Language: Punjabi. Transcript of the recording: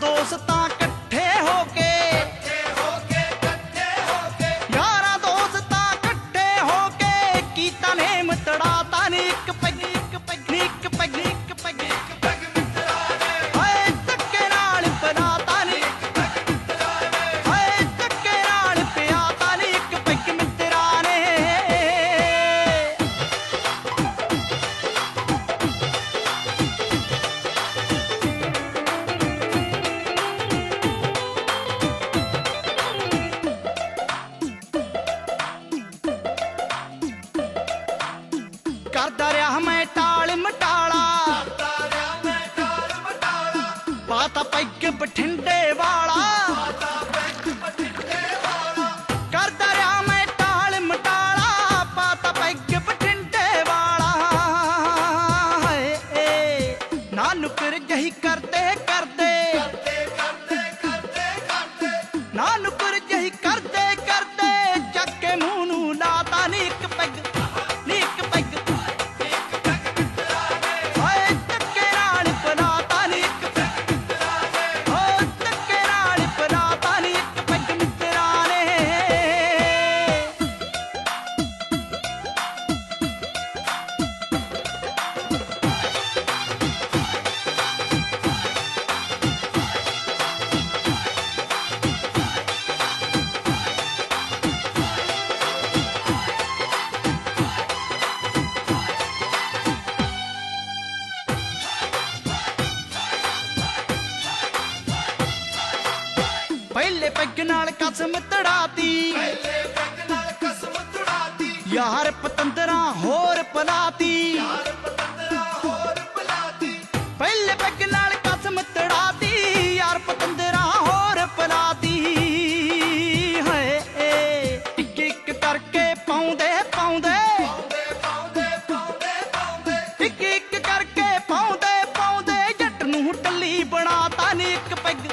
ਦੋਸਤਾਂ ਕਰਦਾ ਰਿਹਾ ਮੈਂ ਟਾਲ ਮਟਾਲਾ। ਪਾਤਾ ਪੈਗ ਬਠਿੰਡੇ ਵਾਲਾ। ਕਰਦਾ ਰਿਹਾ ਮੈਂ ਟਾਲ ਮਟਾਲਾ ਪਾਤਾ ਪੈਗ ਬਠਿੰਡੇ ਵਾਲਾ। ਹਾਏ ਏ ਨਾ ਨੁਕਰ ਜਹੀ ਕਰਦੇ ਪਹਿਲੇ ਪੈਗ ਨਾਲ ਕਸਮ ਤੜਾਤੀ। ਯਾਰ ਪਤੰਦਰਾ ਹੋਰ ਪਲਾਤੀ। ਪਹਿਲੇ ਪੈਗ ਨਾਲ ਕਸਮ ਤੜਾਤੀ, ਯਾਰ ਪਤੰਦਰਾ ਹੋਰ ਪਲਾਤੀ। ਹਏ, ਇੱਕ ਇੱਕ ਕਰਕੇ ਪਾਉਂਦੇ ਪਾਉਂਦੇ। ਇੱਕ ਇੱਕ ਕਰਕੇ ਪਾਉਂਦੇ ਪਾਉਂਦੇ। ਜੱਟ ਨੂੰ ਟੱਲੀ ਬਣਾਤਾ ਨੇ ਇੱਕ ਪੈਗ